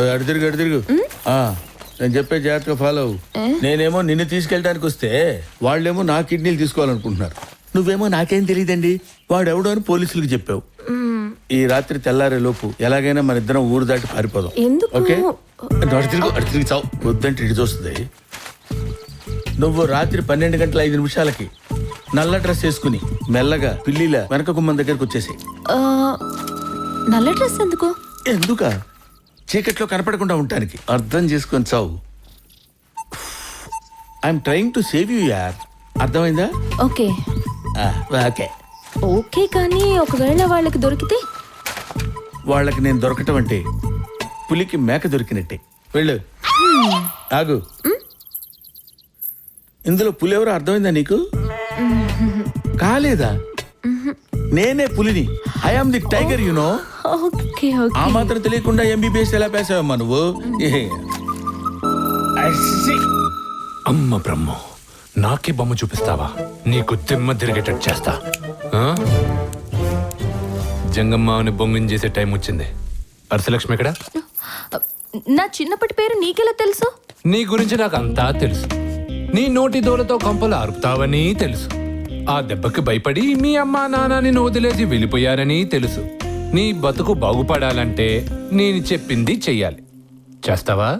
అటు తిరుగు అటు తిరుగు. ఆ, నేను చెప్పే జాగ్రత్తగా ఫాలో అవ్వు. నేనేమో నిన్ను తీసుకెళ్ళడానికి వస్తే వాళ్ళేమో నా కిడ్నీలు తీసుకోవాలనుకుంటున్నారు. నువ్వేమో నాకేం తెలియదండి? వాడు ఎవడో అని పోలీసులకు చెప్పావు. ఈ రాత్రి తెల్లారే లోపు ఎలాగైనా మన ఇద్దరం ఊరు దాటి పారిపోదాం. ఎందుకు? ఓకే? అటు తిరుగు అటు తిరిగి చావు. వద్దంటే ఇటు చూస్తుంది. నువ్వు రాత్రి పన్నెండు గంటల ఐదు నిమిషాలకి నల్ల డ్రెస్ వేసుకుని మెల్లగా పిల్లిలా వెనక గుమ్మం దగ్గరకు వచ్చేసాయి. ఆ, నల్ల డ్రెస్ ఎందుకు? ఎందుక? చీకట్లో కనపడకుండా ఉండటానికి. అర్థం చేసుకొని చావు. I'm trying to save you యార్ అర్థమైందా? ఓకే. Ah, okay. ఓకే కానీ ఒకవేళ వాళ్ళకి దొరికితే? వాళ్ళకి నేను దొరకటం అంటే పులికి మేక దొరికినట్టే. వెళ్ళు. ఆగు. ఇందులో పులి ఎవరో అర్థమైందా నీకు? కాలేదా? నేనే పులిని. I am the tiger you know okay ah okay మాత్రం తెలియకుండా ఎంబీబీఎస్ ఎలా పేసావమ్మా నువ్వు. అమ్మ బ్రహ్మ నాకే బొమ్మ చూపిస్తావా? నీకు దిమ్మ తిరిగేటట్టు చేస్తా. ఆ? జంగమ్మ బొంగం చేసే టైం వచ్చింది. అరసలక్ష్మి ఎక్కడ? నా చిన్నప్పటి పేరు నీకెలా తెలుసు? నీ గురించి నాకు అంతా తెలుసు. నీ నోటి దూలతో కంపలు అరుపుతావని తెలుసు. ఆ దెబ్బకి భయపడి మీ అమ్మా నాన్నని వదిలేసి వెళ్ళిపోయారని తెలుసు. నీ బతుకు బాగుపడాలంటే నేను చెప్పింది చెయ్యాలి. చేస్తావా?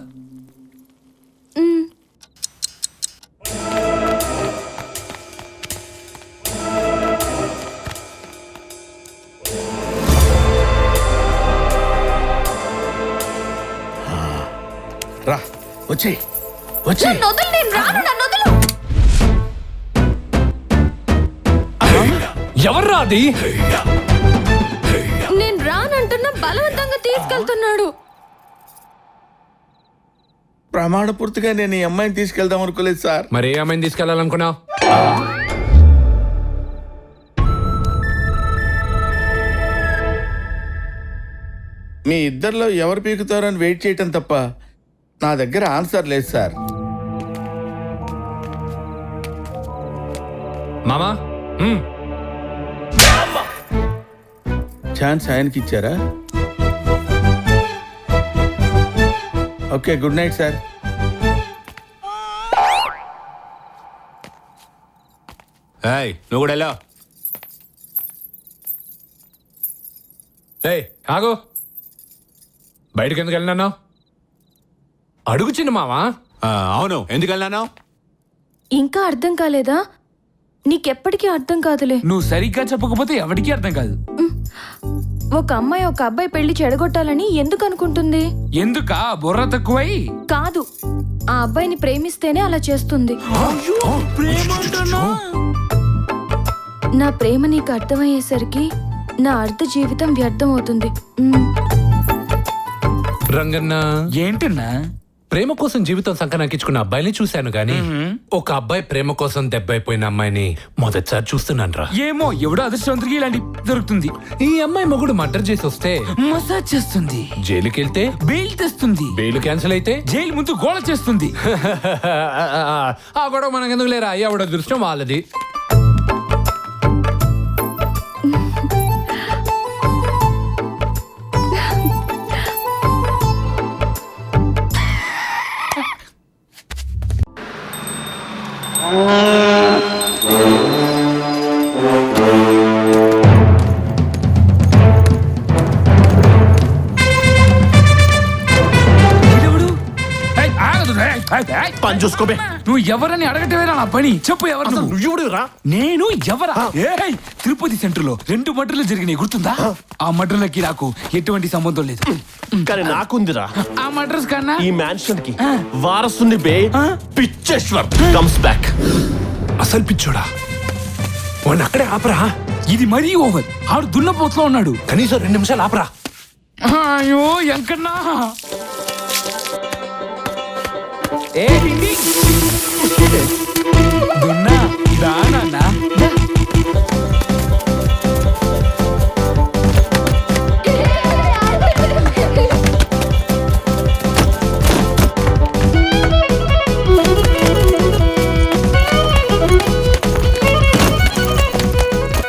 రా వచ్చే వచ్చే నన్ను వదిలు, నేను రాను, నన్ను వదిలు. ఎవర్రా అది? నేను రానంటున్నా బలవంతంగా తీసుకెళ్తున్నాడు. ప్రమాణ పూర్తిగా నేను ఈ అమ్మాయిని తీసుకెళ్దాం అనుకోలేదు సార్. మరి ఏ అమ్మాయిని తీసుకెళ్ళాలనుకున్నావు? మీ ఇద్దరిలో ఎవరు పీకుతారో అని వెయిట్ చేయటం తప్ప నా దగ్గర ఆన్సర్ లేదు సార్. మామా. ఛాన్స్ ఆయనకి ఇచ్చారా? Okay good night sir. ఏయ్ నువ్వు కూడా వెళ్ళావు ఏయ్ ఆగు. బయటకు ఎందుకు వెళ్ళినాను అడుగు చిన్న మావా? అవును. ఎందుకు వెళ్ళాను ఇంకా అర్థం కాలేదా? నీకెప్పటికీ అర్థం కాదులే. నువ్వు సరిగ్గా చెప్పకపోతే ఎవరికీ అర్థం కాదు. ఒక అమ్మాయి ఒక అబ్బాయి పెళ్ళి చెడగొట్టాలని ఎందుకు అనుకుంటుంది? ఎందుక? బుర్ర తక్కువై? కాదు. ఆ అబ్బాయిని ప్రేమిస్తేనే అలా చేస్తుంది. నా ప్రేమ నీకు అర్థమయ్యేసరికి నా అర్ధ జీవితం వ్యర్థం అవుతుంది రంగన్న. ఏంటన్నా? ప్రేమ కోసం జీవితం సంకనాకించుకున్న అబ్బాయిని చూశాను గాని ఒక అబ్బాయి ప్రేమ కోసం దెబ్బైపోయిన అమ్మాయిని మొదటిసారి చూస్తున్నాను రా ఏమో ఎవడో అదృష్టవంతుడికి ఇలాంటి దొరుకుతుంది. ఈ అమ్మాయి మొగుడు మర్డర్ చేసి వస్తే మసాజ్ చేస్తుంది. జైలుకి వెళ్తే బెయిల్ తెస్తుంది. బెయిల్ క్యాన్సిల్ అయితే? జైలు ముందు గోళ చేస్తుంది. ఆ గొడవ మనకు ఎందుకు లేరా ఎవడ దృష్టం వాళ్ళది. వీడెవడు? చూసుకోబే. నువ్వు ఎవరని అడగటమేనా నా పని? చెప్పు ఎవరు నువ్వు? నేను ఎవరా? ఏయ్, తిరుపతి సెంటర్లో రెండు మర్డర్లు జరిగినాయి గుర్తుందా? ఆ. మర్డర్లకి నాకు ఎటువంటి సంబంధం లేదు. కానీ నాకుందిరా. ఆ మర్డర్స్ కన్నా? ఈ మ్యాన్షన్కి వారసుని బే పిచ్చేశ్వర్ కమ్స్ బ్యాక్ అసలు పిచ్చోడా? వాడిని అక్కడే ఆపరా. ఇది మరీ ఓవర్. ఆడు దున్నపోతులో ఉన్నాడు. కనీసం రెండు నిమిషాలు ఆపరా. అయ్యో ఎంకన్నా. ఏ? దున్నా దా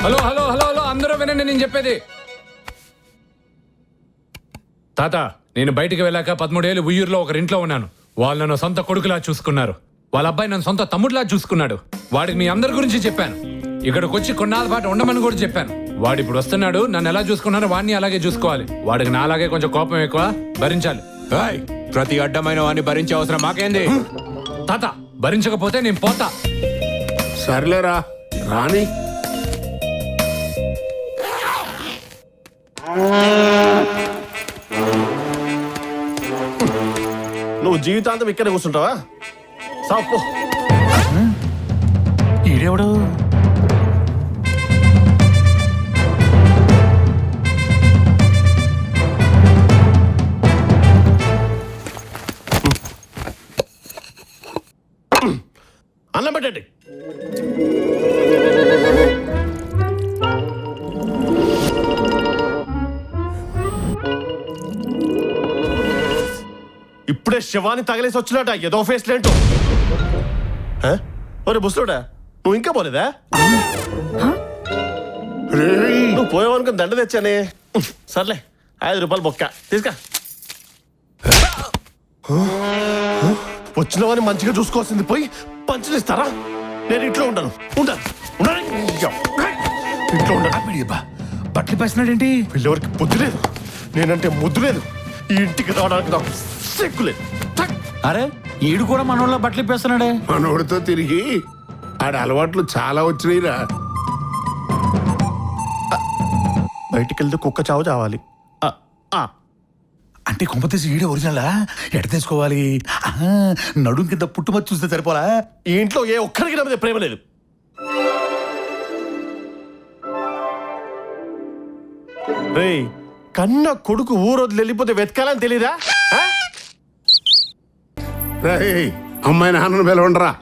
హలో హలో హలో హలో అందరూ వినండి నేను చెప్పేది. తాత నేను బయటికి వెళ్ళాక పదమూడేళ్ళు ఉయ్యూరులో ఒకరింట్లో ఉన్నాను. వాళ్ళు నన్ను సొంత కొడుకులా చూసుకున్నారు. వాళ్ళ అబ్బాయి నన్ను సొంత తమ్ముడిలా చూసుకున్నాడు. వాడికి మీ అందరి గురించి చెప్పాను. ఇక్కడికి వచ్చి కొన్నాళ్ళ పాటు ఉండమని కూడా చెప్పాను. వాడు ఇప్పుడు వస్తున్నాడు నన్ను ఎలా చూసుకున్నారో వాడిని అలాగే చూసుకోవాలి. వాడికి నా అలాగే కొంచెం కోపం ఎక్కువ భరించాలి. ప్రతి అడ్డమైన వాడిని భరించే అవసరం మాకేంది? తాత భరించకపోతే నేను పోతా. సర్లేరా రాని. నువ్వు జీవితాంతం ఇక్కడే కూర్చుంటావా? సాపు. ఈడెవడు? శవాన్ని తగిలేసి వచ్చినట ఏదో ఫేస్ లేంటో హ? ఒరే బుస్తుడా నువ్వు ఇంకా పోలేదా? నువ్వు పోయావనుకుని దండ తెచ్చానే. సర్లే ఐదు రూపాయలు బొక్క. తీసుకా వచ్చిన వాడిని మంచిగా చూసుకోవాల్సింది పోయి పంచులు ఇస్తారా? నేను ఇంట్లో ఉండను. ఉండను. ఉండను. ఇంట్లో ఉండను? బట్టలు పేసినాడేంటి? వీళ్ళెవరికి బుద్ధి లేదు. నేనంటే ముద్దు లేదు. ఈ ఇంటికి రావడానికి నాకు అరే ఈడు కూడా మనోళ్ళ బట్టలు పేస్తున్నాడే మనోడితో తిరిగి ఆడ అలవాట్లు చాలా వచ్చినాయిరా. బయటికి వెళ్తే కుక్క చావు చావాలి. ఆ, ఆ. అంటే కొంపతీసి ఈడే ఒరిజినలా? ఎట తీసుకోవాలి నడుం కింద పుట్టుమతి చూస్తే సరిపోలా? ఈ ఇంట్లో ఏ ఒక్కరికి నా మీద ప్రేమ లేదు. రేయ్ కన్న కొడుకు ఊరొద్దు వెళ్ళిపోతే వెతకాలని తెలీదా? అమ్మాయి నాన్నను పిలవండిరా.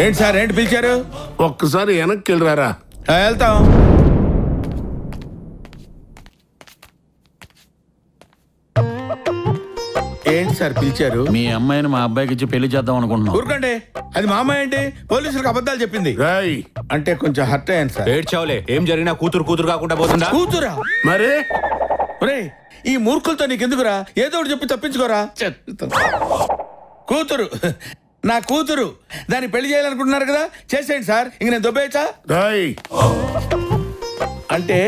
ఏంటి సార్ ఏంటి పిలిచారు? ఒక్కసారి వెనక్కి వెళ్ళరారా. ఆ, వెళ్తాం. ఏంటి సార్ పిలిచారు? మీ అమ్మాయిని మా అబ్బాయికి ఇచ్చి పెళ్ళి చేద్దాం అనుకుంటున్నాం. ఊరుకోండి. అది మా అమ్మాయి ఏంటి? పోలీసులకు అబద్ధాలు చెప్పింది. రాయ్. అంటే కొంచెం హర్ట్ అయ్యాను సార్. ఏడ్చావులే? ఏం జరిగినా కూతురు కూతురు కాకుండా పోతుందా? కూతురా? మరి? ఒరే ఈ మూర్ఖులతో నీకెందుకురా? ఏదో ఒకటి చెప్పి తప్పించుకోరా. కూతురు. నా కూతురు. దాన్ని పెళ్ళి చేయాలనుకుంటున్నారు కదా? చేసేయండి సార్. ఇంక నేను దొబ్బేయచ్చా? రాయ్. అంటే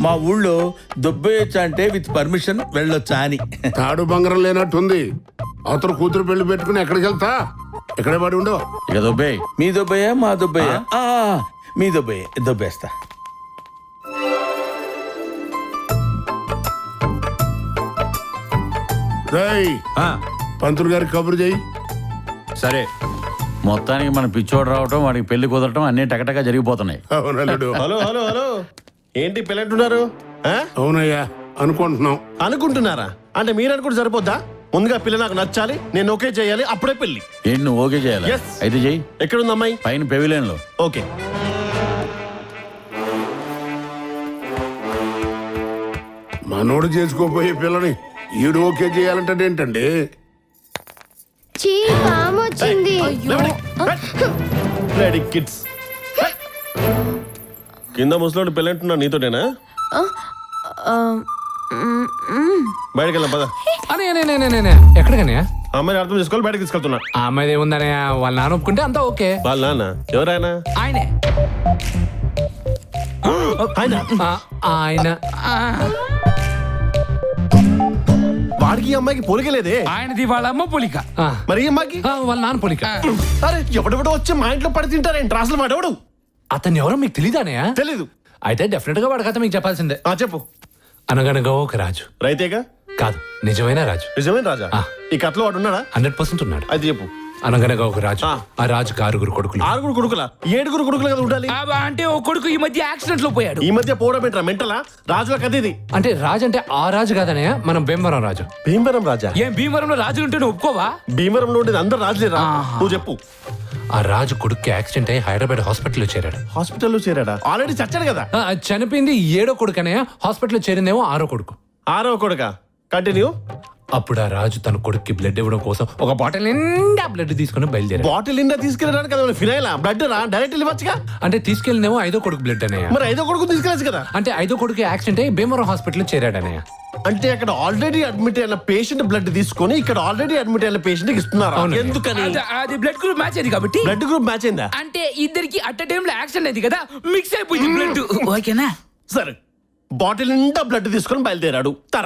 మా ఊళ్ళో దొబ్బేయచ్చా అంటే విత్ పర్మిషన్ వెళ్ళొచ్చా అని. తాడు బంగారం లేనట్టుంది. అవతల కూతురు పెళ్ళి పెట్టుకుని ఎక్కడికి వెళ్తా? ఇక్కడే పడి ఉండు ఇక దొబ్బే మీ దొబ్బయ్యా మా దొబ్బయ్యా ఆ, మీ దొబ్బయ్య దొబ్బేస్తా. రాయ్ ఆ, పంతులు గారికి కబురు చేయి సరే మొత్తానికి మన పిచ్చోడు రావటం వాడికి పెళ్ళి కుదరటం అన్ని టకటగా జరిగిపోతున్నాయి. అవునల్లుడు హలో హలో హలో. ఏంటి పిల్లంటున్నారు? ఆ? అవునయ్యా అనుకుంటున్నాం. అనుకుంటున్నారా? అంటే మీరు అనుకుంటే సరిపోద్దా? ముందుగా పిల్ల నాకు నచ్చాలి నేను ఓకే చేయాలి అప్పుడే పెళ్ళి ఏంటి నువ్వు ఓకే చేయాలి? Yes. అయితే చెయ్యి. ఎక్కడుంది అమ్మాయి? పైన పెవిలియన్లో ఓకే. మనోడు చేసుకోపోయే పిల్లని ఈడు ఓకే చేయాలంటే ఏంటండి? చీ పాము వచ్చింది రెడీ కిడ్స్ కింద ముసలోడు పెళ్ళంటున్నా నీతోనేనా బయటకు వెళ్దాం పద. అనే. ఎక్కడికనే? అమ్మాయిని అర్థం చేసుకోవాలి బయటకు తీసుకెళ్తున్నా. ఆ అమ్మాయి ఏముందనే వాళ్ళ నాన్న ఒప్పుకుంటే అంతా ఓకే. వాళ్ళ నాన్న? ఎవరైనా ఆయనే. ఆయన? ఆయన. వాడికి ఈ అమ్మాయికి పోలికలేదే ఆయనది వాళ్ళ అమ్మ పోలిక. ఆ. మరి ఈ అమ్మాయికి? ఆ, వాళ్ళ నాన్న పొలిక. అరే ఎవడెవడో వచ్చి మా ఇంట్లో పడి తింటారేంటి? అసలు వాడెవడు? అతన్ని ఎవరో మీకు తెలియదానయా తెలీదు. అయితే డెఫినెట్గా వాడి కథ మీకు చెప్పాల్సిందే. ఆ చెప్పు. అనగనగా ఒక రాజు. రైతేగా? కాదు నిజమైన రాజు. నిజమేం రాజా? ఆ. ఈ కథలో వాడు ఉన్నాడా హండ్రెడ్ పర్సెంట్ ఉన్నాడు. అది చెప్పు. అనగనగా ఒక రాజు. ఆ. రాజుకు ఆరుగురు కొడుకులు. ఆరుగురు కొడుకులా? ఏడుగురు కొడుకులు కదా ఉండాలి. ఆ, అంటే ఓ కొడుకు ఈ మధ్య యాక్సిడెంట్లో పోయాడు. ఈ మధ్య పోవడం ఏంట్రా? మెంటలా? రాజుల కథ ఇది అంటే రాజు అంటే ఆ రాజు కాదనయ్య మనం భీమవరం రాజు. భీమవరం రాజా? ఏం భీమవరంలో రాజులు ఉంటే నువ్వు ఒప్పుకోవా? భీమవరంలో ఉండేది అందరు రాజులేరా నువ్వు చెప్పు. ఆ రాజు కొడుక్కి యాక్సిడెంట్ అయ్యి హైదరాబాద్ హాస్పిటల్లో చేరాడు. హాస్పిటల్లో చేరాడా? ఆల్రెడీ చచ్చాడు కదా? ఆ, చనిపోయింది ఏడో కొడుకు అనయ్య హాస్పిటల్లో చేరిందేమో ఆరో కొడుకు. ఆరవ కొడుక? కంటిన్యూ అప్పుడు ఆ రాజు తన కొడుక్కి బ్లడ్ ఇవ్వడం కోసం ఒక బాటిల్ నిండా బ్లడ్ తీసుకుని బయలుదేరాడు. బాటిల్ నిండా తీసుకెళ్ళడానికి కదా ఫినాయిల్ బ్లడ్ రా? డైరెక్ట్ ఇవ్వచ్చుగా అంటే తీసుకెళ్ళినేమో ఐదో కొడుకు బ్లడ్ అనయ్య మరి ఐదో కొడుకు తీసుకెళ్ళచ్చు కదా? అంటే ఐదో కొడుకు యాక్సిడెంట్ అయ్యి భీమవరం హాస్పిటల్లో చేరాడు అనయ్య అంటే అక్కడ ఆల్రెడీ అడ్మిట్ అయిన పేషెంట్ బ్లడ్ తీసుకొని ఇక్కడ ఆల్రెడీ అడ్మిట్ అయిన పేషెంట్ ఇస్తున్నారు. ఎందుకని? అది- అది బ్లడ్ గ్రూప్ మ్యాచ్ అయింది కాబట్టి. బ్లడ్ గ్రూప్ మ్యాచ్ అయిందా? అంటే ఇద్దరికి అట్ టైం లో యాక్షన్ అయింది కదా మిక్స్ అయిపోయింది బ్లడ్ ఓకేనా సరే. బాటిల్ నిండా బ్లడ్ తీసుకొని బయలుదేరాడు. తర్వాత